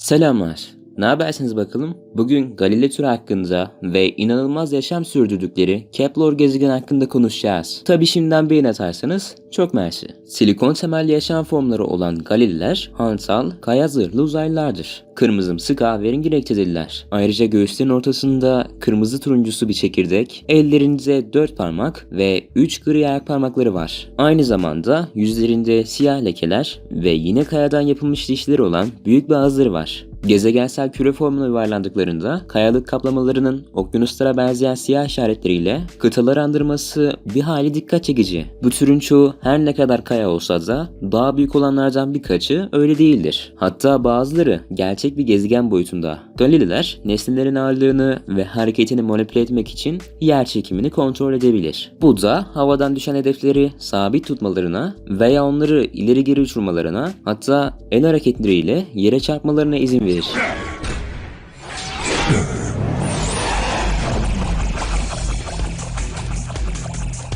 Selamlar. Ne habersiniz bakalım? Bugün Galile türü hakkında ve inanılmaz yaşam sürdürdükleri Kepler gezegen hakkında konuşacağız. Tabi şimdiden beğen atarsanız çok mersi. Silikon temelli yaşam formları olan Galileler, hantal, kaya zırhlı uzaylılardır. Kırmızımsı kahverengi renktedirler. Ayrıca göğüslerin ortasında kırmızı turuncusu bir çekirdek, ellerinde 4 parmak ve 3 gri ayak parmakları var. Aynı zamanda yüzlerinde siyah lekeler ve yine kayadan yapılmış dişleri olan büyük bir ağızları var. Gezegensel küre formuna yuvarlandıklarında kayalık kaplamalarının okyanuslara benzeyen siyah işaretleriyle kıtaları andırması bir hali dikkat çekici. Bu türün çoğu her ne kadar kaya olsa da daha büyük olanlardan birkaçı öyle değildir. Hatta bazıları gerçek bir gezegen boyutunda. Galileler nesnelerin ağırlığını ve hareketini manipüle etmek için yer çekimini kontrol edebilir. Bu da havadan düşen hedefleri sabit tutmalarına veya onları ileri geri uçurmalarına hatta el hareketleriyle yere çarpmalarına izin verir.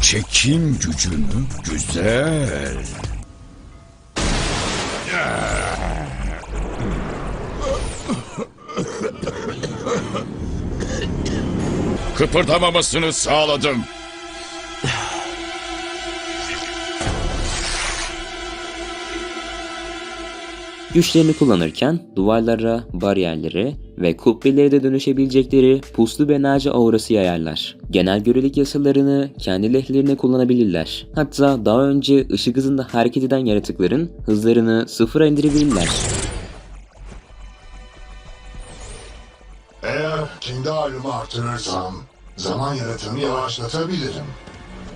Çekim gücü mü? Güzel. Kıpırdamamasını sağladım. Güçlerini kullanırken duvarlara, bariyerlere ve kubbelere de dönüşebilecekleri puslu enerji aurası yayarlar. Genel görelilik yasalarını kendi lehlerine kullanabilirler. Hatta daha önce ışık hızında hareket eden yaratıkların hızlarını sıfıra indirebilirler. Kendi halimi artırırsam zaman yaratımı yavaşlatabilirim.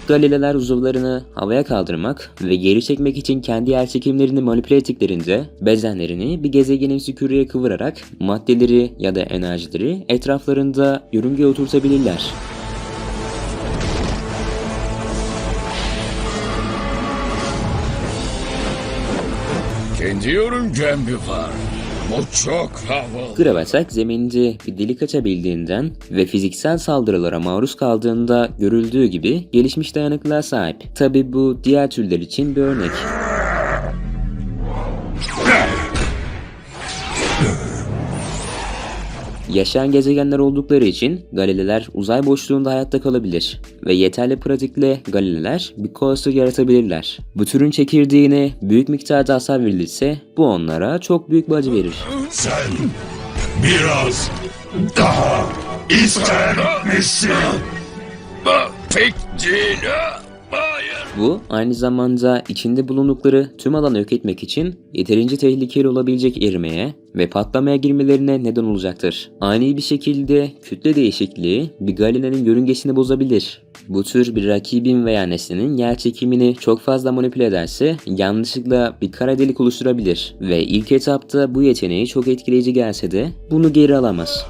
Galileler uzuvlarını havaya kaldırmak ve geri çekmek için kendi yer çekimlerini manipüle ettiklerinde bezenlerini bir gezegenimsi küreye kıvırarak maddeleri ya da enerjileri etraflarında yörüngeye oturtabilirler. Kendi yörüngem mi var? Bu çok havalı. Gravatak zeminde bir delik açabildiğinden ve fiziksel saldırılara maruz kaldığında görüldüğü gibi gelişmiş dayanıklılığa sahip. Tabi bu diğer türler için bir örnek. Yaşayan gezegenler oldukları için Galileler uzay boşluğunda hayatta kalabilir ve yeterli pratikle Galileler bir coaster yaratabilirler. Bu türün çekirdeğine büyük miktarda hasar verilirse bu onlara çok büyük bir acı verir. Sen biraz daha ister misin? Pek değil. Bu aynı zamanda içinde bulundukları tüm alanı yok etmek için yeterince tehlikeli olabilecek erimeye ve patlamaya girmelerine neden olacaktır. Ani bir şekilde kütle değişikliği bir galilenin yörüngesini bozabilir. Bu tür bir rakibin veya nesnenin yer çekimini çok fazla manipüle ederse yanlışlıkla bir kara delik oluşturabilir ve ilk etapta bu yeteneği çok etkileyici gelse de bunu geri alamaz.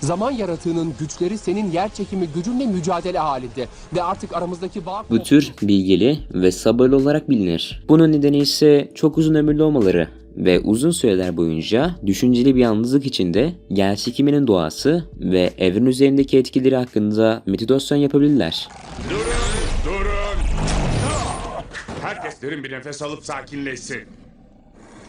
Zaman yaratığının güçleri senin yer çekimi gücünle mücadele halinde ve artık aramızdaki bağ Bu tür bilgili ve sabırlı olarak bilinir. Bunun nedeni ise çok uzun ömürlü olmaları ve uzun süreler boyunca düşünceli bir yalnızlık içinde yer çekiminin doğası ve evren üzerindeki etkileri hakkında meditasyon yapabilirler. Durun, durun. Herkes derin bir nefes alıp sakinleşsin.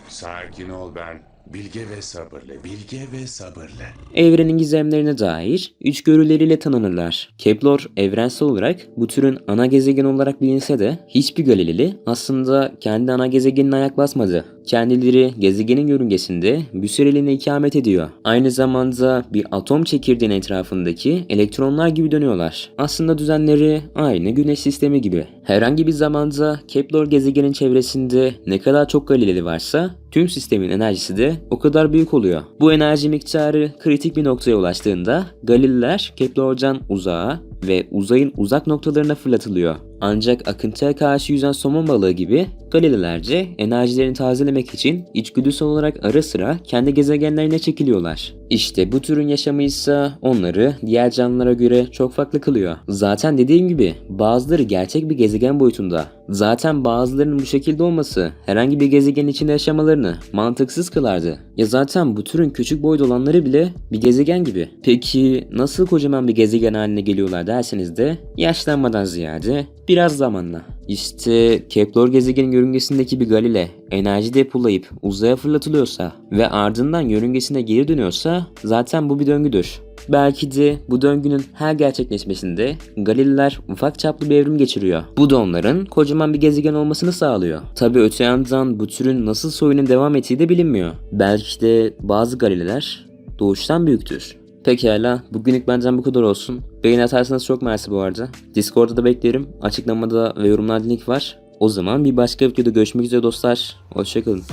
Sakin ol ben. Bilge ve sabırlı, bilge ve sabırlı. Evrenin gizemlerine dair içgörüleriyle tanınırlar. Kepler evrensel olarak bu türün ana gezegen olarak bilinse de hiçbir Galileli aslında kendi ana gezegenine ayak basmadı. Kendileri gezegenin yörüngesinde bir süreliğine ikamet ediyor. Aynı zamanda bir atom çekirdeğinin etrafındaki elektronlar gibi dönüyorlar. Aslında düzenleri aynı güneş sistemi gibi. Herhangi bir zamanda Kepler gezegenin çevresinde ne kadar çok Galileli varsa tüm sistemin enerjisi de o kadar büyük oluyor. Bu enerji miktarı kritik bir noktaya ulaştığında Galileler Kepler'den uzağa ve uzayın uzak noktalarına fırlatılıyor. Ancak akıntıya karşı yüzen somon balığı gibi Galilelerce enerjilerini tazelemek için içgüdüsel olarak ara sıra kendi gezegenlerine çekiliyorlar. İşte bu türün yaşamı ise onları diğer canlılara göre çok farklı kılıyor. Zaten dediğim gibi bazıları gerçek bir gezegen boyutunda. Zaten bazılarının bu şekilde olması herhangi bir gezegenin içinde yaşamalarını mantıksız kılardı. Ya zaten bu türün küçük boyda olanları bile bir gezegen gibi. Peki nasıl kocaman bir gezegen haline geliyorlar derseniz de yaşlanmadan ziyade biraz zamanla. İşte Kepler gezegenin yörüngesindeki bir Galile enerji depolayıp uzaya fırlatılıyorsa ve ardından yörüngesine geri dönüyorsa zaten bu bir döngüdür. Belki de bu döngünün her gerçekleşmesinde Galileler ufak çaplı bir evrim geçiriyor. Bu da onların kocaman bir gezegen olmasını sağlıyor. Tabi öte yandan bu türün nasıl soyunun devam ettiği de bilinmiyor. Belki de bazı Galileler doğuştan büyüktür. Pekala, bugünlük benden bu kadar olsun. Beğeni atarsanız çok mersi bu arada. Discord'da da beklerim. Açıklamada ve yorumlarda link var. O zaman bir başka videoda görüşmek üzere dostlar. Hoşçakalın.